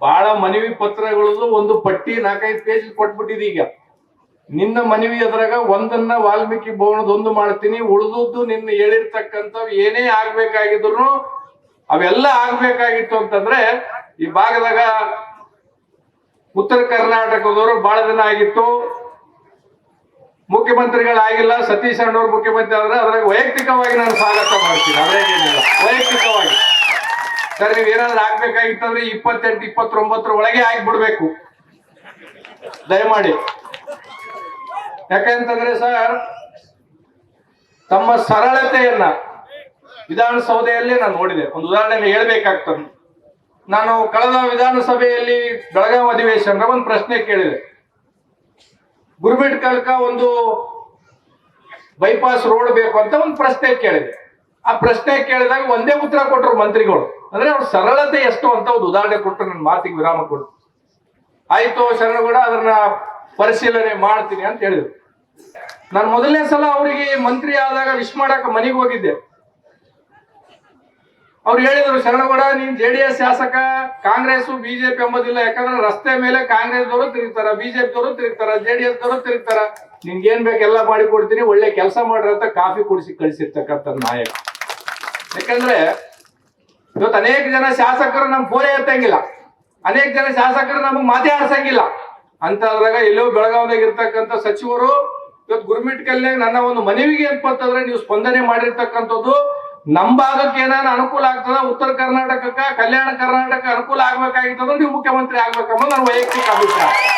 ಬಹಳ ಮನವಿ ಪತ್ರಗಳದ್ದು ಒಂದು ಪಟ್ಟಿ ನಾಲ್ಕೈದು ಪೇಜ್ ಕೊಟ್ಬಿಟ್ಟಿದೆ ಈಗ. ನಿನ್ನ ಮನವಿ ಅದ್ರಾಗ ಒಂದನ್ನ ವಾಲ್ಮೀಕಿ ಭವನದ ಒಂದು ಮಾಡ್ತೀನಿ, ಉಳಿದದ್ದು ನಿನ್ನ ಹೇಳಿರ್ತಕ್ಕಂಥವ್ ಏನೇ ಆಗ್ಬೇಕಾಗಿದ್ರು ಅವೆಲ್ಲ ಆಗ್ಬೇಕಾಗಿತ್ತು ಅಂತಂದ್ರೆ ಈ ಭಾಗದಾಗ ಉತ್ತರ ಕರ್ನಾಟಕದವರು ಬಹಳ ದಿನ ಆಗಿತ್ತು. ಮುಖ್ಯಮಂತ್ರಿಗಳಾಗಿಲ್ಲ, ಸತೀಶ್ ಅಣ್ಣವ್ರು ಮುಖ್ಯಮಂತ್ರಿ ಆದ್ರೆ ಅದ್ರಾಗ ವೈಯಕ್ತಿಕವಾಗಿ ನಾನು ಸ್ವಾಗತ ಮಾಡ್ತೀನಿ. ಅದ್ರಾಗೇನಿಲ್ಲ. ವೈಯಕ್ತಿಕವಾಗಿ ಸರ್ ನೀವೇನಾದ್ರೂ ಏನಾದ್ರು ಆಗ್ಬೇಕಾಗಿತ್ತಂದ್ರೆ ಇಪ್ಪತ್ತೆಂಟು, ಇಪ್ಪತ್ತೊಂಬತ್ತರ ಒಳಗೆ ಆಗ್ಬಿಡ್ಬೇಕು. ದಯಮಾಡಿ. ಯಾಕಂತಂದ್ರೆ ಸರ್, ತಮ್ಮ ಸರಳತೆಯನ್ನ ವಿಧಾನಸೌಧೆಯಲ್ಲಿ ನಾನು ನೋಡಿದೆ. ಒಂದು ಉದಾಹರಣೆ ಹೇಳ್ಬೇಕಾಗ್ತದೆ ನಾನು ಕಳೆದ ವಿಧಾನಸಭೆಯಲ್ಲಿ ಬೆಳಗಾವಿ ಅಧಿವೇಶನ ಒಂದು ಪ್ರಶ್ನೆ ಕೇಳಿದೆ. ಗುರುಬಿಟ್ ಕಲ್ಕ ಒಂದು ಬೈಪಾಸ್ ರೋಡ್ ಬೇಕು ಅಂತ ಒಂದು ಪ್ರಶ್ನೆ ಕೇಳಿದೆ. ಆ ಪ್ರಶ್ನೆ ಕೇಳಿದಾಗ ಒಂದೇ ಉತ್ತರ ಕೊಟ್ಟರು ಮಂತ್ರಿಗಳು. ಅಂದ್ರೆ ಅವ್ರ ಸರಳತೆ ಎಷ್ಟು ಅಂತ ಒಂದು ಉದಾಹರಣೆ ಕೊಟ್ಟು ನನ್ನ ಮಾತಿಗೆ ವಿರಾಮ ಕೊಟ್ಟು ಆಯ್ತು, ಶರಣಗೌಡ, ಅದನ್ನ ಪರಿಶೀಲನೆ ಮಾಡ್ತೀನಿ ಅಂತ ಹೇಳಿದ್ರು. ನಾನು ಮೊದಲನೇ ಸಲ ಅವರಿಗೆ ಮಂತ್ರಿ ಆದಾಗ ವಿಶ್ ಮಾಡಕ ಮನೆಗೆ ಹೋಗಿದ್ದೆ. ಅವ್ರು ಹೇಳಿದ್ರು, ಶರಣಗೌಡ, ನೀನ್ ಜೆ ಡಿ ಎಸ್ ಶಾಸಕ ಕಾಂಗ್ರೆಸ್ ಬಿಜೆಪಿ ಎಂಬುದಿಲ್ಲ, ಯಾಕಂದ್ರೆ ರಸ್ತೆ ಮೇಲೆ ಕಾಂಗ್ರೆಸ್ ದವರು ತಿರುಗ್ತಾರ ಬಿಜೆಪಿ ದವರು ತಿರುಗ್ತಾರ, ಜೆ ಡಿ ಎಸ್ ದವರು ತಿರುಗ್ತಾರ. ನಿನ್ಗೆ ಏನ್ ಬೇಕು ಎಲ್ಲ ಮಾಡಿ ಕೊಡ್ತೀನಿ, ಒಳ್ಳೆ ಕೆಲಸ ಮಾಡ್ರಿ ಅಂತ ಕಾಫಿ ಕುಡಿಸಿ ಕಳಿಸಿರ್ತಕ್ಕಂಥ ನಾಯಕ. ಯಾಕಂದ್ರೆ ಇವತ್ತು ಅನೇಕ ಜನ ಶಾಸಕರು ನಮ್ಗೆ ಫೋನೇ ಎತ್ತಂಗಿಲ್ಲ. ಅನೇಕ ಜನ ಶಾಸಕರು ನಮಗ್ ಮಾತೇ ಆಡ್ಸಂಗಿಲ್ಲ. ಅಂತದ್ರಾಗ ಎಲ್ಲೋ ಬೆಳಗಾವಿದಾಗ ಇರ್ತಕ್ಕಂಥ ಸಚಿವರು ಇವತ್ತು ಗುರ್ಮಿಟ್ ನನ್ನ ಒಂದು ಮನವಿಗೆ ಅಂತಂದ್ರೆ ನೀವು ಸ್ಪಂದನೆ ಮಾಡಿರ್ತಕ್ಕಂಥದ್ದು ನಮ್ಮ ಭಾಗಕ್ಕೆ ಏನಾನ ಅನುಕೂಲ ಆಗ್ತದ, ಉತ್ತರ ಕರ್ನಾಟಕಕ್ಕ ಕಲ್ಯಾಣ ಕರ್ನಾಟಕ ಅನುಕೂಲ ಆಗ್ಬೇಕಾಗಿತ್ತಂದ್ರೆ ನೀವು ಮುಖ್ಯಮಂತ್ರಿ ಆಗ್ಬೇಕಂಬ ನನ್ನ ವೈಯಕ್ತಿಕ ಅಭಿಪ್ರಾಯ.